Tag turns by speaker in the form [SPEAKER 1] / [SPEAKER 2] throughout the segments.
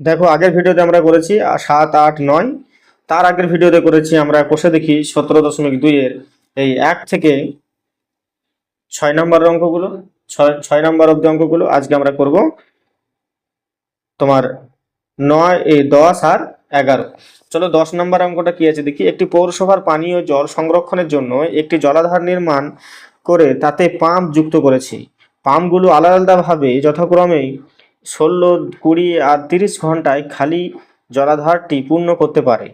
[SPEAKER 1] দেখো, আগের ভিডিওতে আমরা করেছি সাত, আট, নয়। তার আগের ভিডিওতে করেছি আমরা কষে দেখি সতেরো দশমিক দুইয়ের এই এক থেকে ছয় নম্বর অঙ্কগুলো, ছয় ছয় নম্বর অব্দি অঙ্কগুলো আজকে আমরা করব। তোমার নয় এই দশ আর এগারো। চলো, দশ নম্বর অঙ্কটা কি আছে দেখি। একটি পৌরসভার পানীয় জল সংরক্ষণের জন্য একটি জলাধার নির্মাণ করে তাতে পাম্প যুক্ত করেছি। পাম্পগুলো আলাদা আলাদাভাবে যথাক্রমে ষোলো, কুড়ি আর তিরিশ ঘন্টায় খালি জলাধারটি পূর্ণ করতে পারে।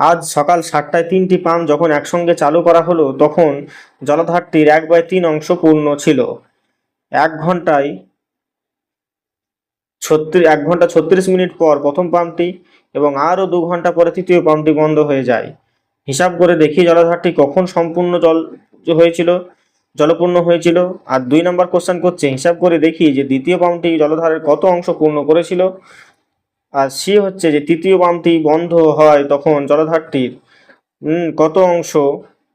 [SPEAKER 1] আজ সকাল সাতটায় তিনটি পাম্প যখন একসঙ্গে চালু করা হলো, তখন জলাধারটির এক বাই তিন অংশ পূর্ণ ছিল। এক ঘন্টায় ছত্রিশ এক ঘণ্টা ছত্রিশ মিনিট পর প্রথম পাম্পটি এবং আরও দু ঘণ্টা পরে তৃতীয় পাম্পটি বন্ধ হয়ে যায়। হিসাব করে দেখি জলাধারটি কখন সম্পূর্ণ জল হয়েছিল। জলপূর্ণ হয়েছিল। আর দুই নম্বর কোশ্চেন করছে, হিসাব করে দেখি যে দ্বিতীয় পাম্পটি জলধারের কত অংশ পূর্ণ করেছিল। আর সি হচ্ছে যে তৃতীয় পাম্পটি বন্ধ হয় তখন জলধারটির কত অংশ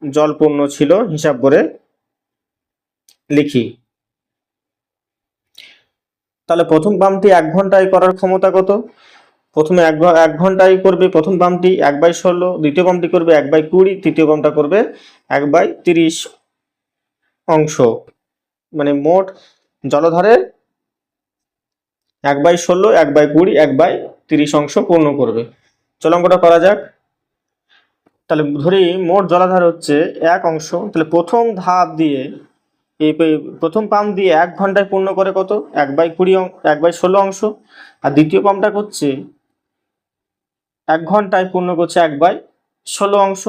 [SPEAKER 1] জলপূর্ণ ছিল হিসাব করে লিখি। তাহলে প্রথম পাম্পটি এক ঘন্টায় করার ক্ষমতা কত? প্রথমে এক এক ঘন্টায় করবে প্রথম পাম্পটি এক বাই ষোলো, দ্বিতীয় পাম্পটি করবে এক বাই কুড়ি, তৃতীয় পাম্পটা করবে এক বাই তিরিশ। অংশ। মানে মোট জলধারের এক বাই ষোলো, এক বাই কুড়ি, এক বাই তিরিশ অংশ পূর্ণ করবে। চলো অঙ্কটা করা যাক। তাহলে ধরি মোট জলাধার হচ্ছে এক অংশ। তাহলে প্রথম ধাপ দিয়ে এই প্রথম পাম্প দিয়ে এক ঘন্টায় পূর্ণ করে কত? এক বাই কুড়ি এক বাই ষোলো অংশ। আর দ্বিতীয় পাম্পটা করছে এক ঘন্টায় পূর্ণ করছে এক বাই ষোলো অংশ।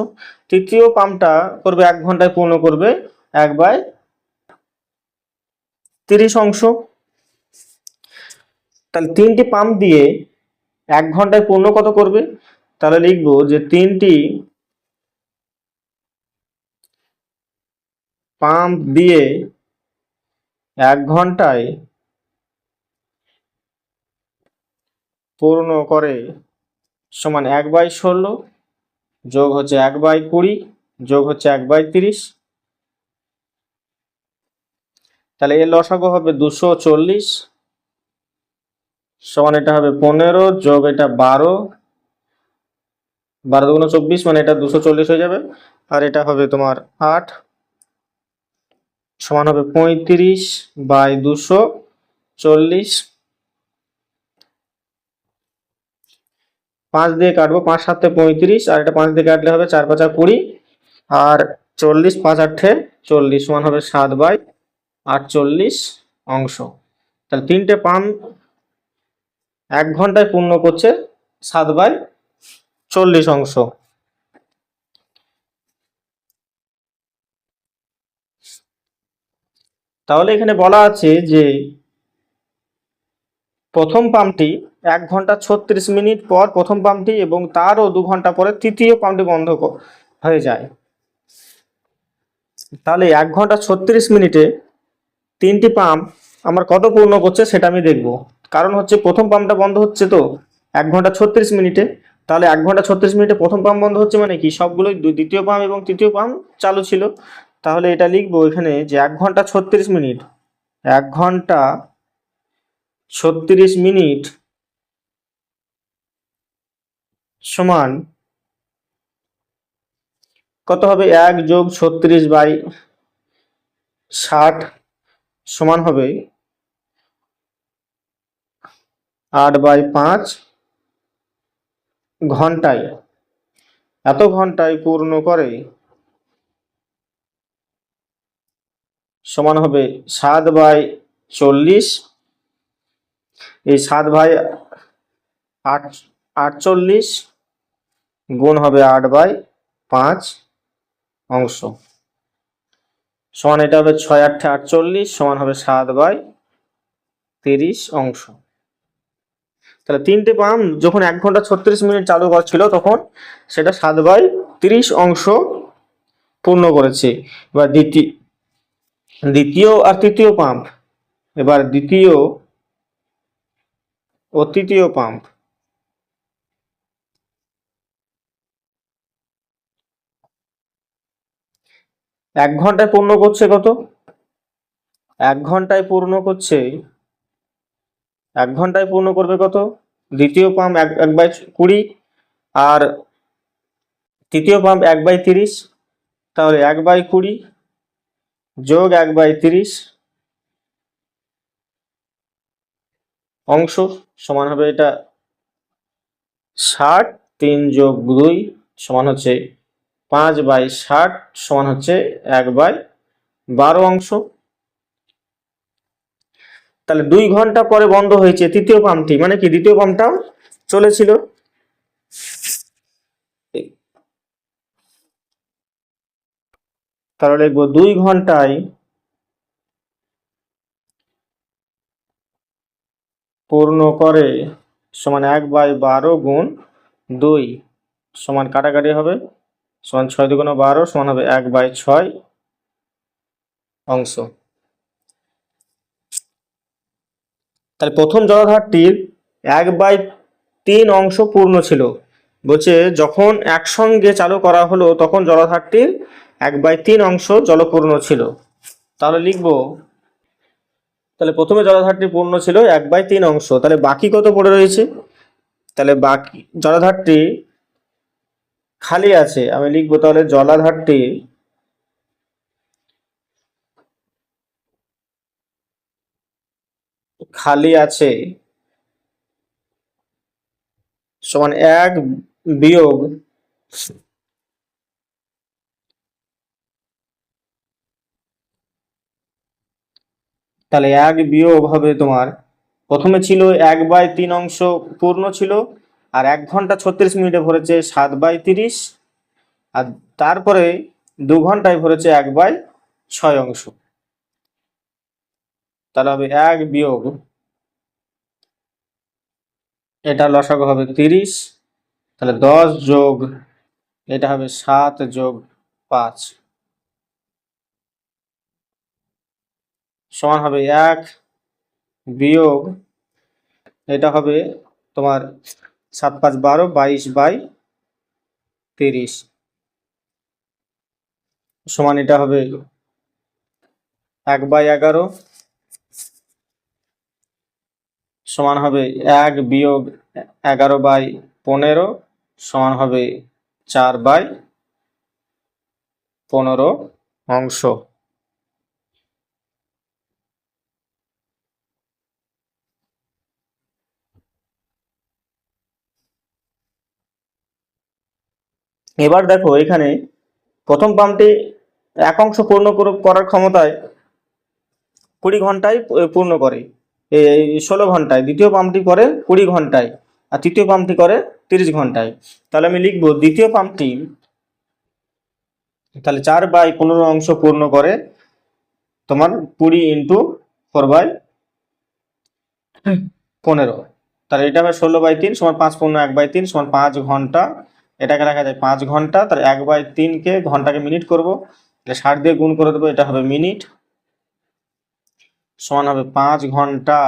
[SPEAKER 1] তৃতীয় পাম্পটা করবে এক ঘন্টায় পূর্ণ করবে এক বাই তিরিশ অংশ। তাহলে তিনটি পাম্প দিয়ে এক ঘন্টায় পূর্ণ কত করবে? তাহলে লিখব যে তিনটি পাম্প দিয়ে এক ঘন্টায় পূর্ণ করে সমান এক বাই ষোলো যোগ হচ্ছে এক বাই কুড়ি যোগ হচ্ছে এক বাই তিরিশ। তাহলে এর লসাগু হবে দুশো চল্লিশ, সমান এটা হবে পনেরো, যোগ এটা বারো বারো দুগুণ চব্বিশ মানে এটা দুশো চল্লিশ হয়ে যাবে। আর এটা হবে তোমার আট, সমান হবে পঁয়ত্রিশ বাই দুশো চল্লিশ। পাঁচ দিয়ে কাটবো, পাঁচ সাতে পঁয়ত্রিশ, আর এটা পাঁচ দিয়ে কাটলে হবে চার পাঁচা কুড়ি, আর চল্লিশ পাঁচ আটে চল্লিশ, সমান হবে সাত বাই আটচল্লিশ অংশ। তাহলে তিনটে পাম্প এক ঘন্টায় পূর্ণ করছে সাত বাই চল্লিশ অংশ। তাহলে এখানে বলা আছে যে প্রথম পাম্পটি এক ঘণ্টা ছত্রিশ মিনিট পর প্রথম পাম্পটি এবং তারও দু ঘণ্টা পরে তৃতীয় পাম্পটি বন্ধ হয়ে যায়। তাহলে এক ঘণ্টা ছত্রিশ মিনিটে তিনটি পাম্প আমার কত পূর্ণ করছে সেটা আমি দেখব। কারণ হচ্ছে প্রথম পাম্পটা বন্ধ হচ্ছে তো, এক ঘণ্টা ছত্রিশ মিনিটে। তাহলে এক ঘণ্টা ছত্রিশ মিনিটে প্রথম পাম্প বন্ধ হচ্ছে মানে কি? সবগুলোই দ্বিতীয় পাম্প এবং তৃতীয় পাম্প চালু ছিল। তাহলে এটা লিখব এখানে যে এক ঘণ্টা ছত্রিশ মিনিট। এক ঘণ্টা ছত্রিশ মিনিট সমান কত হবে? এক যোগ ছত্রিশ বাই ষাট সমান হবে আট বাই পাঁচ ঘন্টায়। এত ঘন্টায় পূর্ণ করে সমান হবে সাত বাই চল্লিশ। এই সাত বাই আট, আটচল্লিশ গুণ হবে আট বাই পাঁচ অংশ। সমান এটা হবে ছয় আটে আটচল্লিশ, সমান হবে সাত বাই তিরিশ অংশ। তাহলে তিনটে পাম্প যখন এক ঘণ্টা ছত্রিশ মিনিট চালু করছিল তখন সেটা সাত বাই তিরিশ অংশ পূর্ণ করেছে। এবার দ্বিতীয় দ্বিতীয় আর তৃতীয় পাম্প, এবার দ্বিতীয় ও তৃতীয় পাম্প। এক ঘন্টায় পূর্ণ করছে কত? এক ঘন্টায় পূর্ণ করছে, এক ঘন্টায় পূর্ণ করবে কত? দ্বিতীয় পাম্প এক এক বাই কুড়ি আর তৃতীয় পাম্প এক বাই তিরিশ, তাহলে এক বাই কুড়ি যোগ এক বাই তিরিশ অংশ সমান হবে এটা ষাট, তিন যোগ দুই সমান হচ্ছে পাঁচ বাই ষাট সমান হচ্ছে এক বাই বারো অংশ। তাহলে দুই ঘণ্টা পরে বন্ধ হয়েছে, তৃতীয় পাম্পটি মানে কি দ্বিতীয় পাম্পটাও চলেছিল। তাহলে লিখব দুই ঘন্টায় পূর্ণ করে সমান এক বাই বারো গুণ দুই সমান কাটাকাটি হবে সমান ছয় দুগুণ বারো সমান হবে এক বাই ছয় অংশ। তাহলে প্রথম জলাধারটির এক বাই তিন অংশ পূর্ণ ছিল। বলছে যখন একসঙ্গে চালু করা হলো তখন জলাধারটির এক বাই তিন অংশ জলপূর্ণ ছিল। তাহলে লিখব, তাহলে প্রথমে জলাধারটি পূর্ণ ছিল এক বাই তিন অংশ। তাহলে বাকি কত পড়ে রয়েছে? তাহলে বাকি জলাধারটি খালি আছে, আমি লিখব তাহলে জলাধারটি খালি আছে সমান এক বিয়োগ তাহলে এক বিয়োগ হবে তোমার। প্রথমে ছিল এক বাই তিন অংশ পূর্ণ ছিল আর এক ঘণ্টা ছত্রিশ মিনিটে ভরেছে সাত বাই তিরিশ, আর তারপরে দু ঘন্টায় ভরেছে এক বাই ছয় অংশ। তাহলে হবে এক বিয়োগ, এটা লসাগু হবে তিরিশ, তাহলে দশ যোগ, এটা হবে সাত যোগ পাঁচ। সমান হবে এক বিয়োগ, এটা হবে তোমার সাত পাঁচ বারো, বাইশ বাই তিরিশ। সমান এটা হবে এক বাই এগারো। সমান হবে এক বিয়োগ এগারো বাই পনেরো, সমান হবে চার বাই পনেরো অংশ। এবার দেখো এখানে প্রথম পাম্পটি এক অংশ পূর্ণ করার ক্ষমতায় কুড়ি ঘন্টায় পূর্ণ করে। ষোলো ঘন্টায়। দ্বিতীয় পাম্পটি করে কুড়ি ঘন্টায় আর তৃতীয় পাম্পটি করে তিরিশ ঘন্টায়। তাহলে আমি লিখব দ্বিতীয় পাম্পটি তাহলে চার বাই পনেরো অংশ পূর্ণ করে তোমার কুড়ি ইন্টু ফোর বাই পনেরো। তাহলে এটা হবে ষোলো বাই তিন সমান পাঁচ পনেরো এক বাই তিন সমান পাঁচ ঘণ্টা এটাকে রাখা যায় পাঁচ ঘণ্টা, তাহলে এক বাই তিনকে ঘন্টাকে মিনিট করব। তাহলে ষাট দিয়ে গুণ করে দেবো, এটা হবে মিনিট। সমান হবে পাঁচ ঘণ্টা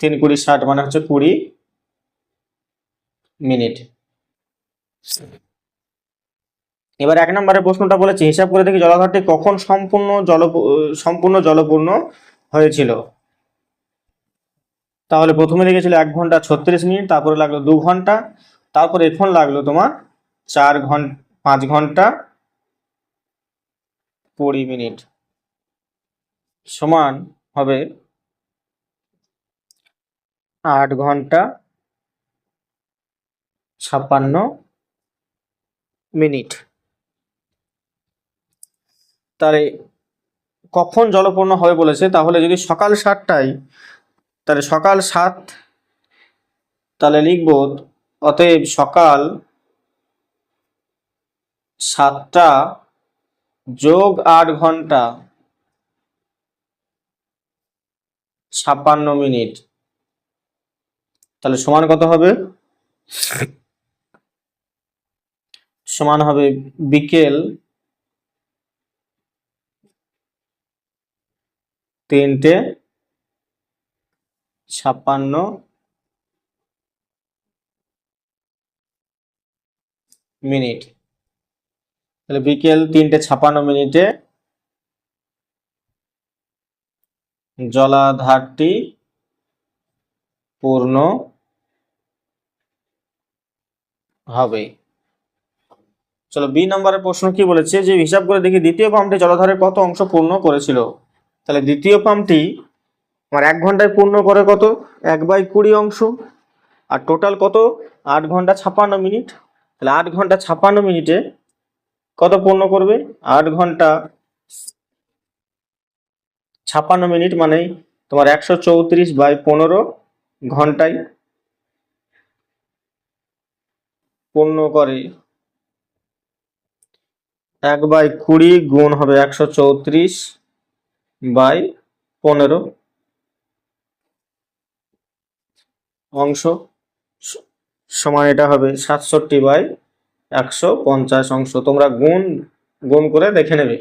[SPEAKER 1] তিন কুড়ি ষাট মানে হচ্ছে কুড়ি মিনিট। এবার এক নম্বরের প্রশ্নটা বলেছে, হিসাব করে দেখি জলাধারটি কখন সম্পূর্ণ জল, সম্পূর্ণ জলপূর্ণ হয়েছিল? তাহলে প্রথমে লেগেছিল এক ঘণ্টা ছত্রিশ মিনিট, তারপরে লাগল দু ঘণ্টা। তারপরে এখন লাগল তোমার চার ঘণ্টা, পাঁচ ঘণ্টা, কুড়ি মিনিট। সমান হবে আট ঘণ্টা, ছাপ্পান্ন মিনিট। তাহলে কখন জলপূর্ণ হবে বলেছে? তাহলে যদি সকাল সাতটায়, তাহলে সকাল সাত, তাহলে লিখব অতএব সকাল সাতটা যোগ আট ঘণ্টা ছাপ্পান্ন মিনিট। তাহলে সমান কত হবে? সমান হবে বিকেল তিনটে ছাপ্পান্ন মিনিট। তাহলে বিকেল তিনটে ছাপান্ন মিনিটে জলাধারটি পূর্ণ হবে। চলো বি নম্বরের প্রশ্ন কি বলেছে? যে হিসাব করে দেখি দ্বিতীয় পাম্পটি জলাধারের কত অংশ পূর্ণ করেছিল? তাহলে দ্বিতীয় পাম্পটি আমার এক ঘন্টায় পূর্ণ করে কত? এক বাই কুড়ি অংশ। আর টোটাল কত? আট ঘণ্টা ছাপ্পান্ন মিনিট। তাহলে আট ঘণ্টা ছাপ্পান্ন মিনিটে কত পূর্ণ করবে? আট ঘণ্টা ছাপ্পান্ন মিনিট মানে তোমার একশো চৌত্রিশ বাই পনেরো ঘন্টায় পূর্ণ করে এক বাই কুড়ি গুণ হবে একশো চৌত্রিশ বাই পনেরো অংশ। সমান এটা হবে সাতষট্টি বাই একশো পঞ্চাশ অংশ। তোমরা গুণ গুণ করে দেখে নেবে।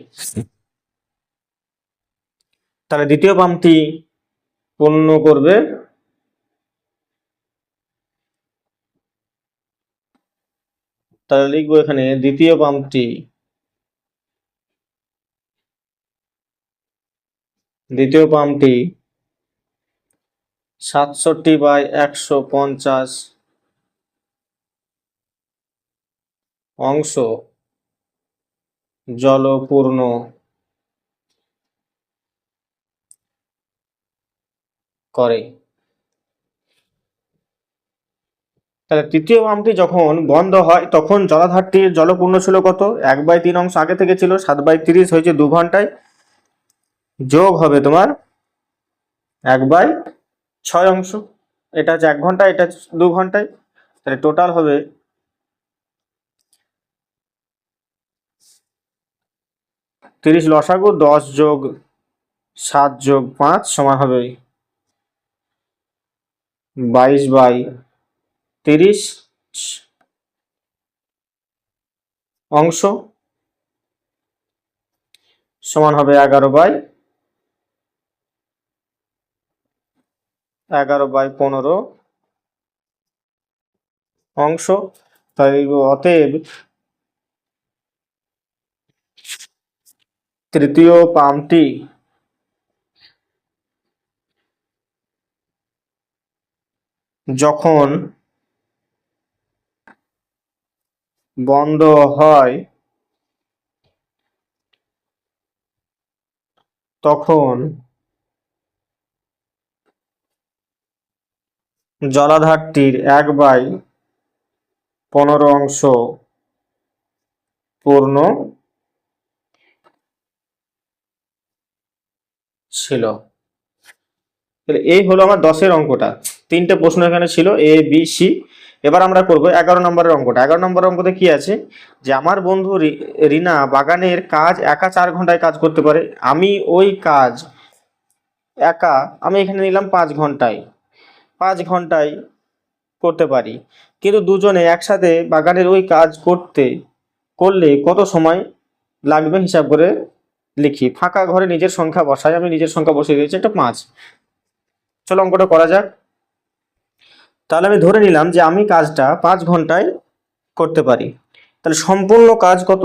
[SPEAKER 1] তাহলে দ্বিতীয় পাম্পটি পূর্ণ করবে। তাহলে লিখব এখানে দ্বিতীয় পাম্পটি দ্বিতীয় পাম্পটি সাতষট্টি বাই একশো পঞ্চাশ অংশ। জলপূর্ণ। করে। তাহলে তৃতীয় পাম্পটি যখন বন্ধ হয়, তখন জলাধারটির জলপূর্ণ ছিল কত? এক বাই তিন অংশ আগে থেকে ছিল, সাত বাই তিরিশ হয়েছে দু ঘন্টায়। যোগ হবে তোমার এক বাই ছয় অংশ। এটা হচ্ছে এক ঘণ্টা, এটা দু ঘন্টায়। তাহলে টোটাল হবে তিরিশ লসাগু, দশ যোগ সাত যোগ পাঁচ সমান হবে বাইশ বাই তিরিশ অংশ সমান হবে এগারো বাই এগারো বাই পনেরো অংশ। তাই অতএব তৃতীয় পাম্পটি যখন বন্ধ হয় তখন জলাধারটির এক বাই পনেরো অংশ পূর্ণ ছিল। তাহলে এই হলো আমার দশের অঙ্কটা। তিনটে প্রশ্ন এখানে ছিল এ বি সি এবার আমরা করব এগারো নম্বরের অঙ্কটা। এগারো নম্বরের অঙ্কতে কি আছে? যে আমার বন্ধু রিনা বাগানের কাজ একা চার ঘন্টায় কাজ করতে পারে। আমি ওই কাজ একা, আমি এখানে নিলাম পাঁচ ঘন্টায়। পাঁচ ঘন্টায় করতে পারি। কিন্তু দুজনে একসাথে বাগানের ওই কাজ করতে, করলে কত সময় লাগবে হিসাব করে লিখি, ফাঁকা ঘরে নিজের সংখ্যা বসাই, আমি নিজের সংখ্যা বসিয়ে দিয়েছি একটা পাঁচ। চলো অঙ্কটা করা যাক। তাহলে আমি ধরে নিলাম যে আমি কাজটা পাঁচ ঘন্টায় করতে পারি। তাহলে সম্পূর্ণ কাজ কত?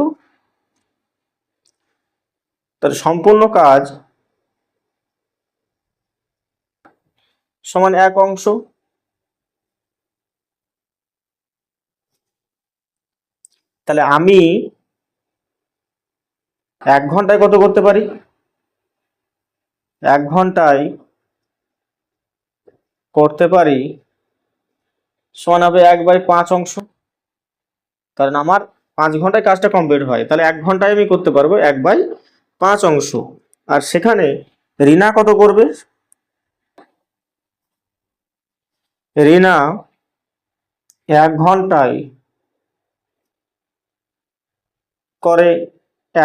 [SPEAKER 1] তাহলে সম্পূর্ণ কাজ সমান এক অংশ। তাহলে আমি এক ঘন্টায় কত করতে পারি? এক ঘন্টায় করতে পারি সমান হবে এক বাই পাঁচ অংশ। কারণ আমার পাঁচ ঘন্টায় কাজটা কমপ্লিট হয়। তাহলে এক ঘন্টায় আমি করতে পারব এক বাই পাঁচ অংশ। আর সেখানে রিনা কত করবে? রিনা এক ঘন্টায় করে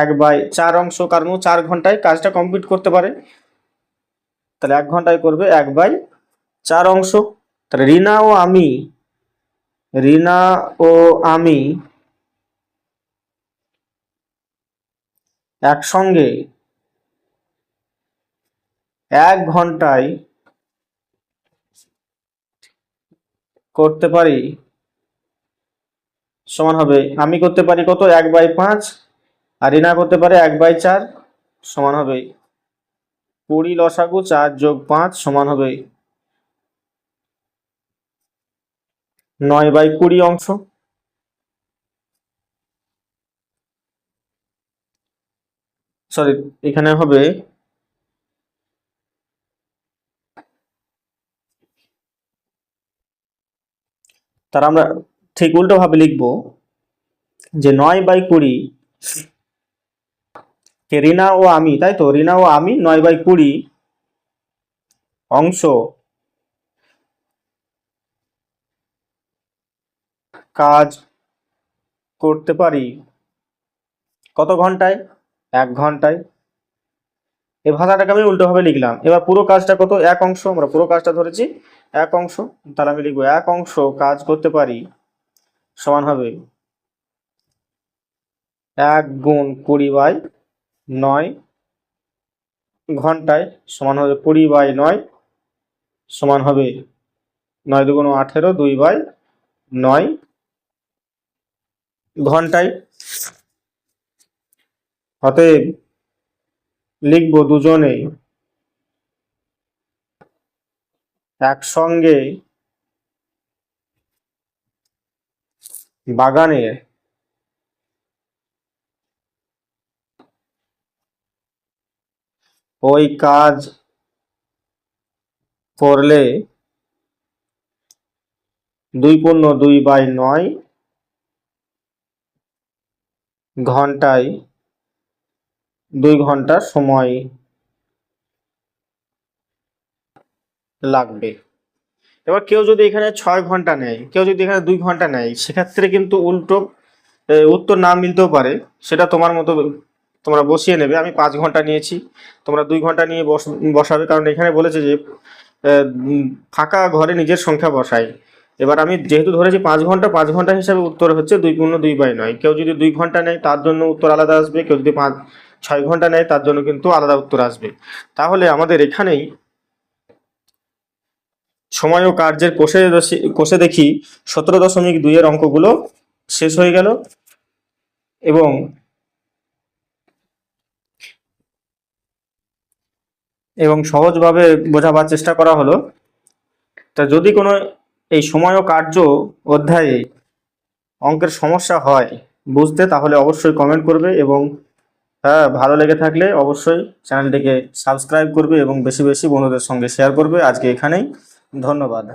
[SPEAKER 1] এক বাই চার অংশ, কারণ ও চার ঘন্টায় কাজটা কমপ্লিট করতে পারে। তাহলে এক ঘন্টায় করবে এক বাই চার অংশ। তাহলে রিনা ও আমি, রিনা ও আমি একসঙ্গে এক ঘন্টায় করতে পারি, সমান হবে, আমি করতে পারি কত? এক বাই পাঁচ আর রিনা করতে পারে এক বাই চার সমান হবে কুড়ি লসাগু চার যোগ পাঁচ সমান হবে নয় বাই কুড়ি অংশ। সরি এখানে হবে তার আমরা ঠিক উল্টো ভাবে লিখব যে নয় বাই কুড়ি কে রিনা ও আমি, তাই তো? রিনা ও আমি, নয় বাই কুড়ি অংশ। কাজ করতে পারি। কত ঘন্টায়? এক ঘন্টায়। এই ভাষাটাকে আমি উল্টোভাবে লিখলাম। এবার পুরো কাজটা কত? এক অংশ। আমরা পুরো কাজটা ধরেছি। এক অংশ। তাহলে আমি লিখব এক অংশ কাজ করতে পারি সমান হবে এক গুণ কুড়ি বাই নয় ঘন্টায় সমান হবে কুড়ি বাই নয় সমান হবে নয় দুগুণ আঠেরো দুই বাই নয়। ঘন্টায় অতএব লিখব দুজনে একসঙ্গে বাগানের ওই কাজ করলে দুই পূর্ণ দুই বাই নয় ঘন্টায় দুই ঘণ্টা সময় লাগবে। এবার কেউ যদি এখানে ছয় ঘণ্টা নেয়, কেউ যদি এখানে দুই ঘণ্টা নেয়, সেক্ষেত্রে কিন্তু উল্টো উত্তর না মিলতেও পারে। সেটা তোমার মতো তোমরা বসিয়ে নেবে। আমি পাঁচ ঘণ্টা নিয়েছি। তোমরা দুই ঘণ্টা নিয়ে বস, বসাবে। কারণ এখানে বলেছে যে ফাঁকা ঘরে নিজের সংখ্যা বসাই এবার আমি যেহেতু ধরেছি পাঁচ ঘণ্টা পাঁচ ঘণ্টা হিসাবে উত্তর হচ্ছে দুই পূর্ণ দুই বাই নয়। কেউ যদি দুই ঘণ্টা নেয়, তার জন্য উত্তর আলাদা আসবে। কেউ যদি পাঁচ, ছয় ঘণ্টা নেয়, তার জন্য কিন্তু আলাদা উত্তর আসবে। তাহলে আমাদের এখানেই সময় ও কার্যের কোষে কোষে দেখি সতেরো দশমিক দুইয়ের অঙ্কগুলো শেষ হয়ে গেল। এবং এবং সহজভাবে বোঝাবার চেষ্টা করা হলো। তা যদি কোনো এই সময় ও কার্য অধ্যায়ে অঙ্কের সমস্যা হয়, বুঝতে তাহলে অবশ্যই কমেন্ট করবে এবং হ্যাঁ ভালো লেগে থাকলে অবশ্যই চ্যানেলটিকে সাবস্ক্রাইব করবে এবং বেশি বেশি বন্ধুদের সঙ্গে শেয়ার করবে। আজকে এখানেই, ধন্যবাদ।